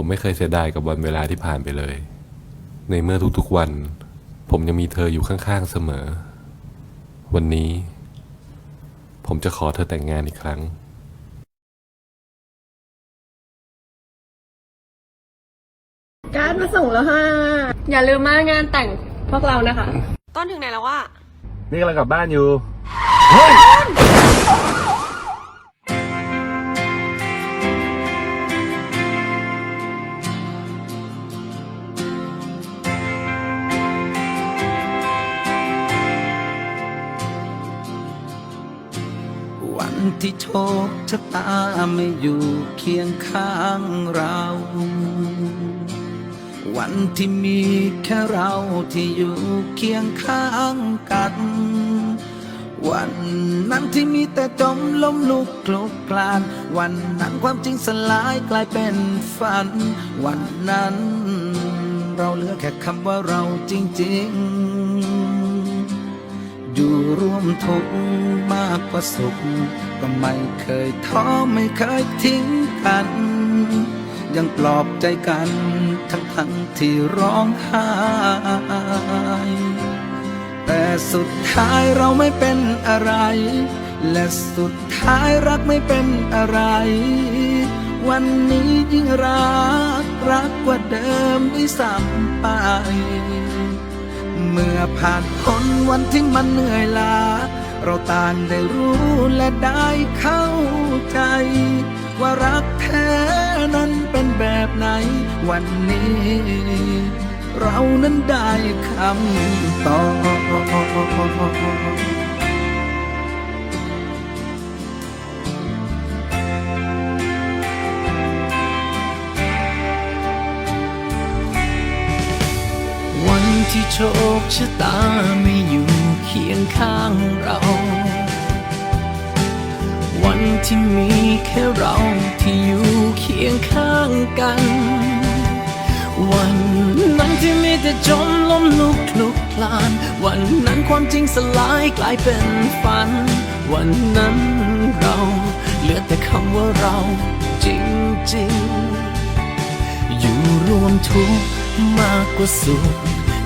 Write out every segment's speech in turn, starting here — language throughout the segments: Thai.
ผมไม่เคยเสียดายกับวันเวลาที่ผ่านไปเลย ในเมื่อทุกๆวัน ผมยังมีเธออยู่ข้างๆเสมอ วันนี้ ผมจะขอเธอแต่งงานอีกครั้งการ์ดมาส่งแล้วค่ะ อย่าลืมมางานแต่งพวกเรานะคะ ต้นถึงไหนแล้ววะนี่กำลังกลับบ้านอยู่วัน ที่โชคชะตาไม่อยู่เคียงข้างเรา วันที่มีแค่เราที่อยู่เคียงข้างกัน วันนั้นที่มีแต่จมล้มลุกคลุกคลาน วันนั้นความจริงสลายกลายเป็นฝัน วันนั้น เราเหลือแค่คำว่าเราจริง ๆ ร่วมทุกข์มากกว่าสุข ก็ไม่เคยท้อไม่เคยทิ้งกัน ยังปลอบใจกัน ทั้งทั้งที่ร้องไห้แต่สุดท้ายเราไม่เป็นอะไร และสุดท้ายรักไม่เป็นอะไร วันนี้ยิ่งรักรักกว่าเดิมด้วยซ้ำไป เมื่อผ่านพ้นวันที่มันเหนื่อยล้า เราต่างได้รู้และได้เข้าใจ ว่ารักแท้นั้นเป็นแบบไหนวันนี้ เรานั้นได้คำตอบ ชคชะตาไม่อยู่เคียงข้างเรา วันที่มีแค่เราที่อยู่เคียงข้างกัน วันนั้นที่มีแต่จมล้มลุกคลุกคลาน วันนั้นความจริงสลายกลายเป็นฝัน วันนั้นเราเหลือแต่คำว่าเราจริงๆ อยู่รวมทุกข์มากกว่าสุข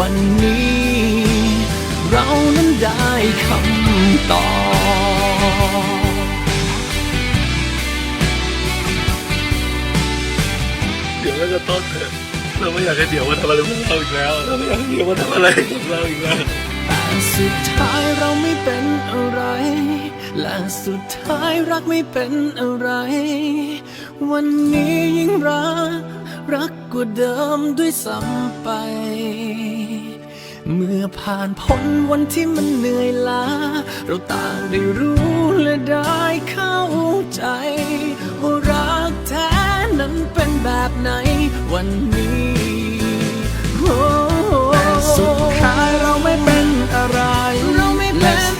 วันนี้ เรานั้นได้คำตอบเดี๋ยวก็จะต้นเถอะเราไม่อยากให้เดี๋ยวมาทำอะไรกับเราอีกแล้วเราไม่อยากให้เดี๋ยวมาทำอะไรกับเราอีกแล้วแต่สุดท้ายเราไม่เป็นอะไร และสุดท้ายรักไม่เป็นอะไร วันนี้ยิ่งรัก รักกว่าเดิมด้วยซ้ำไป เมื่อผ่านพ้นวันที่มันเหนื่อยล้า เราต่างได้รู้และได้เข้าใจว่ารักแท้นั้นเป็นแบบไหนวันนี้โอ้แต่สุดท้ายเราไม่เป็นอะไรเราไม่เป็น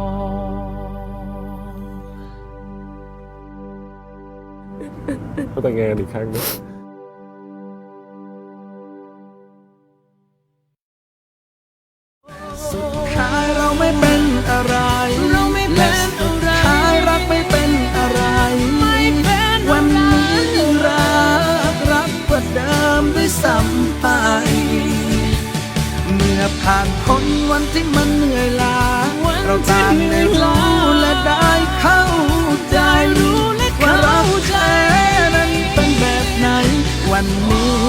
ก็แต่งงานอีกครั้งนะสุดท้ายเราไม่เป็นอะไร เราไม่เป็นอะไรท้ายรักไม่เป็นอะไร ไม่เป็นวันนี้ยิ่งรักรักกว่าเดิมด้วยซ้ำไปอผ่านพ้นวันที่มันเหนื่อยล้า เราต่างได้รู้และได้เข้าใจว่ารักแท้นั้น วันนี้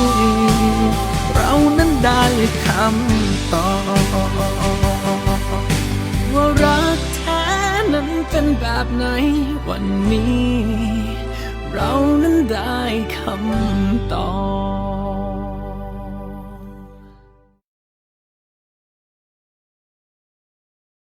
เรานั้นได้คำตอบว่ารักแท้นั้นเป็นแบบไหนวันนี้ เรานั้นได้คำตอบ